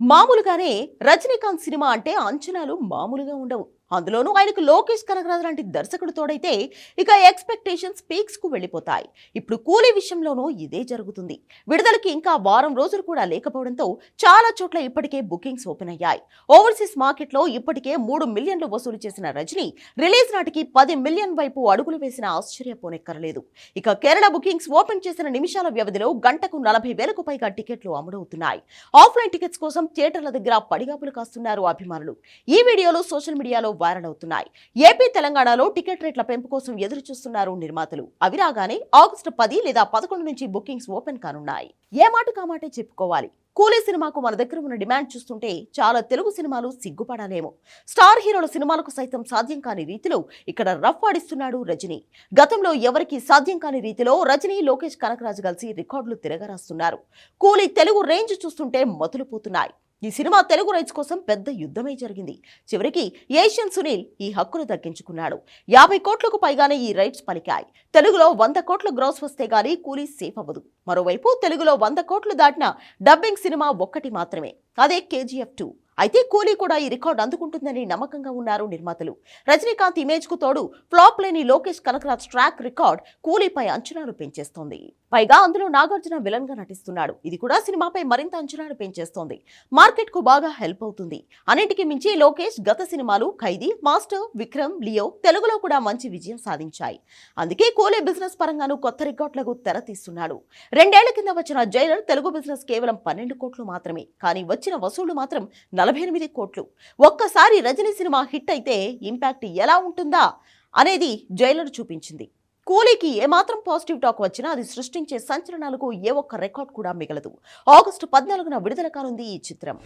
మామూలుగానే రజనీకాంత్ సినిమా అంటే అంచనాలు మామూలుగా ఉండవు. అందులోనూ ఆయనకు లోకేష్ కనగరాజు లాంటి దర్శకుడు తోడైతే ఇక ఎక్స్పెక్టేషన్స్ పీక్స్కు వెళ్ళిపోతాయి. ఇప్పుడు కూలీ విషయంలోనూ ఇదే జరుగుతుంది. విడుదలకి ఇంకా వారం రోజులు కూడా లేకపోవడంతో చాలా చోట్ల ఇప్పటికే బుకింగ్స్ ఓపెన్ అయ్యాయి. ఓవర్సీస్ మార్కెట్లో ఇప్పటికే మూడు మిలియన్లు వసూలు చేసిన రజనీ రిలీజ్ నాటికి పది మిలియన్ వైపు అడుగులు వేసిన ఆశ్చర్యపోనెక్కరలేదు. ఇక కేరళ బుకింగ్స్ ఓపెన్ చేసిన నిమిషాల వ్యవధిలో గంటకు నలభై వేలకు పైగా టికెట్లు అమ్ముడవుతున్నాయి. ఆఫ్లైన్ టికెట్స్ కోసం థియేటర్ల దగ్గర పడిగాపులు కాస్తున్నారు అభిమానులు. ఈ వీడియోలో సోషల్ మీడియాలో వైరల్ అవుతున్నాయి. ఏపీ తెలంగాణలో టికెట్ రేట్ల పెంపు కోసం ఎదురు చూస్తున్నారు నిర్మాతలు. అవి రాగానే ఆగస్టు పది లేదా పదకొండు నుంచి బుకింగ్స్ ఓపెన్ కానున్నాయి. ఏ మాట కామాటే చెప్పుకోవాలి. కూలీ సినిమాకు మన దగ్గర ఉన్న డిమాండ్ చూస్తుంటే చాలా తెలుగు సినిమాలు సిగ్గుపడాలేమో. స్టార్ హీరోల సినిమాలకు సైతం సాధ్యం కాని రీతిలో ఇక్కడ రఫ్ ఆడిస్తున్నాడు రజనీ. గతంలో ఎవరికి సాధ్యం కాని రీతిలో రజనీ లోకేష్ కనకరాజు కలిసి రికార్డులు తిరగరాస్తున్నారు. కూలీ తెలుగు రేంజ్ చూస్తుంటే మొదలుపోతున్నాయి ఈ సినిమా తెలుగు రైట్స్ కోసం పెద్ద యుద్ధమే జరిగింది. చివరికి ఏషియన్ సునీల్ ఈ హక్కును దక్కించుకున్నాడు. యాభై కోట్లకు పైగానే ఈ రైట్స్ పలికాయి. తెలుగులో వంద కోట్ల గ్రౌస్ వస్తే గానీ కూలీ సేఫ్ అవ్వదు. మరోవైపు తెలుగులో వంద కోట్లు దాటిన డబ్బింగ్ సినిమా ఒక్కటి మాత్రమే అదే కేజీఎఫ్ టూ. అయితే కూలీ కూడా ఈ రికార్డు అందుకుంటుందని నమ్మకంగా ఉన్నారు నిర్మాతలు. రజనీకాంత్ ఇమేజ్కు తోడు ఫ్లాప్ లేని లోకేష్ కనకరాజ్ ట్రాక్ రికార్డ్ కూలీపై అంచనాలు పెంచేస్తోంది. పైగా అందులో నాగార్జున విలన్గా నటిస్తున్నాడు. ఇది కూడా సినిమాపై మరింత అంచనాలు పెంచేస్తోంది. మార్కెట్కు బాగా హెల్ప్ అవుతుంది. అన్నింటికి మించి లోకేష్ గత సినిమాలు ఖైదీ మాస్టర్ విక్రమ్ లియో తెలుగులో కూడా మంచి విజయం సాధించాయి. అందుకే కోలే బిజినెస్ పరంగాను కొత్త రికార్డులకు తెర తీస్తున్నాడు. రెండేళ్ళ కింద వచ్చిన జైలర్ తెలుగు బిజినెస్ కేవలం పన్నెండు కోట్లు మాత్రమే. కానీ వచ్చిన వసూళ్ళు మాత్రం నలభై ఎనిమిది కోట్లు. ఒక్కసారి రజనీ సినిమా హిట్ అయితే ఇంపాక్ట్ ఎలా ఉంటుందా అనేది జైలర్ చూపించింది. కూలీకి ఏమాత్రం పాజిటివ్ టాక్ వచ్చినా అది సృష్టించే సంచలనాలకు ఏ ఒక్క రికార్డ్ కూడా మిగలదు. ఆగస్టు పద్నాలుగున విడుదల కానుంది ఈ చిత్రం.